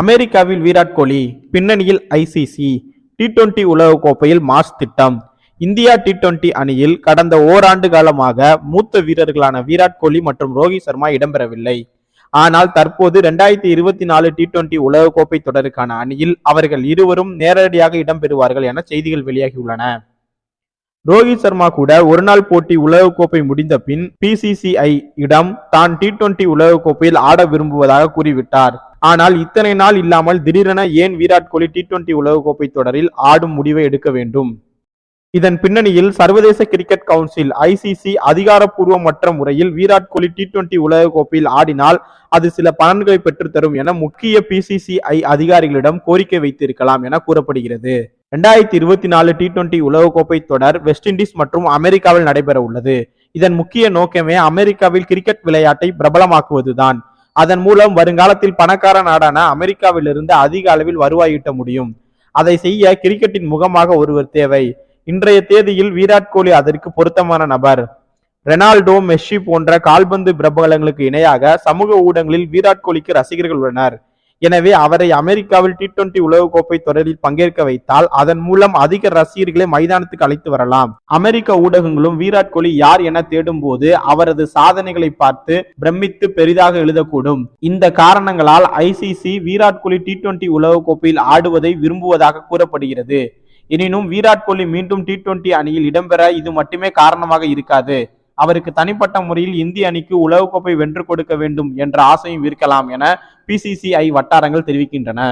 அமெரிக்காவில் விராட் கோலி பின்னணியில் ICC T twenty உலகக்கோப்பையில் மாஸ் திட்டம். இந்தியா டி டுவெண்டி அணியில் கடந்த ஓராண்டு காலமாக மூத்த வீரர்களான விராட் கோலி மற்றும் ரோஹித் சர்மா இடம்பெறவில்லை. ஆனால் தற்போது இரண்டாயிரத்தி இருபத்தி நாலு டி டுவெண்டி உலகக்கோப்பை தொடருக்கான அணியில் அவர்கள் இருவரும் நேரடியாக இடம்பெறுவார்கள் என செய்திகள் வெளியாகியுள்ளன. ரோஹித் சர்மா கூட ஒருநாள் போட்டி உலகக்கோப்பை முடிந்த பின் பிசிசிஐ இடம் தான் டி டுவெண்டி உலகக்கோப்பையில் ஆட விரும்புவதாக கூறிவிட்டார். ஆனால் இத்தனை நாள் இல்லாமல் திடீரென ஏன் விராட் கோலி டி டுவெண்டி உலகக்கோப்பை தொடரில் ஆடும் முடிவை எடுக்க வேண்டும்? இதன் பின்னணியில் சர்வதேச கிரிக்கெட் கவுன்சில் ஐசிசி அதிகாரப்பூர்வமற்ற முறையில் விராட் கோலி டி டுவெண்டி உலகக்கோப்பையில் ஆடினால் அது சில பலன்களை பெற்றுத்தரும் என முக்கிய பிசிசிஐ அதிகாரிகளிடம் கோரிக்கை வைத்திருக்கலாம் என கூறப்படுகிறது. இரண்டாயிரத்தி இருபத்தி நாலு டி டுவெண்டி உலகக்கோப்பை தொடர் வெஸ்ட் இண்டீஸ் மற்றும் அமெரிக்காவில் நடைபெற உள்ளது இதன் முக்கிய நோக்கமே அமெரிக்காவில் கிரிக்கெட் விளையாட்டை பிரபலமாக்குவதுதான். அதன் மூலம் வருங்காலத்தில் பணக்கார நாடான அமெரிக்காவிலிருந்து அதிக அளவில் வருவாய் ஈட்ட முடியும். அதை செய்ய கிரிக்கெட்டின் முகமாக ஒருவர் தேவை. இன்றைய தேதியில் விராட் கோலி அதற்கு பொருத்தமான நபர். ரெனால்டோ மெஸ்ஸி போன்ற கால்பந்து பிரபலங்களுக்கு இணையாக சமூக ஊடகங்களில் விராட் கோலிக்கு ரசிகர்கள் உள்ளனர். எனவே அவரை அமெரிக்காவில் டி டுவெண்டி உலகக்கோப்பை தொடரில் பங்கேற்க வைத்தால் அதன் மூலம் அதிக ரசிகர்களை மைதானத்துக்கு அழைத்து வரலாம். அமெரிக்க ஊடகங்களும் விராட் கோலி யார் என தேடும் போது அவரது சாதனைகளை பார்த்து பிரமித்து பெரிதாக எழுதக்கூடும். இந்த காரணங்களால் ICC Virat Kohli T twenty உலகக்கோப்பையில் ஆடுவதை விரும்புவதாக கூறப்படுகிறது. எனினும் விராட் கோலி மீண்டும் டி டுவெண்டி அணியில் இடம்பெற இது மட்டுமே காரணமாக இருக்காது. அவருக்கு தனிப்பட்ட முறையில் இந்திய அணிக்கு உலகக்கோப்பை வென்று கொடுக்க வேண்டும் என்ற ஆசையும் இருக்கலாம் என பிசிசிஐ வட்டாரங்கள் தெரிவிக்கின்றன.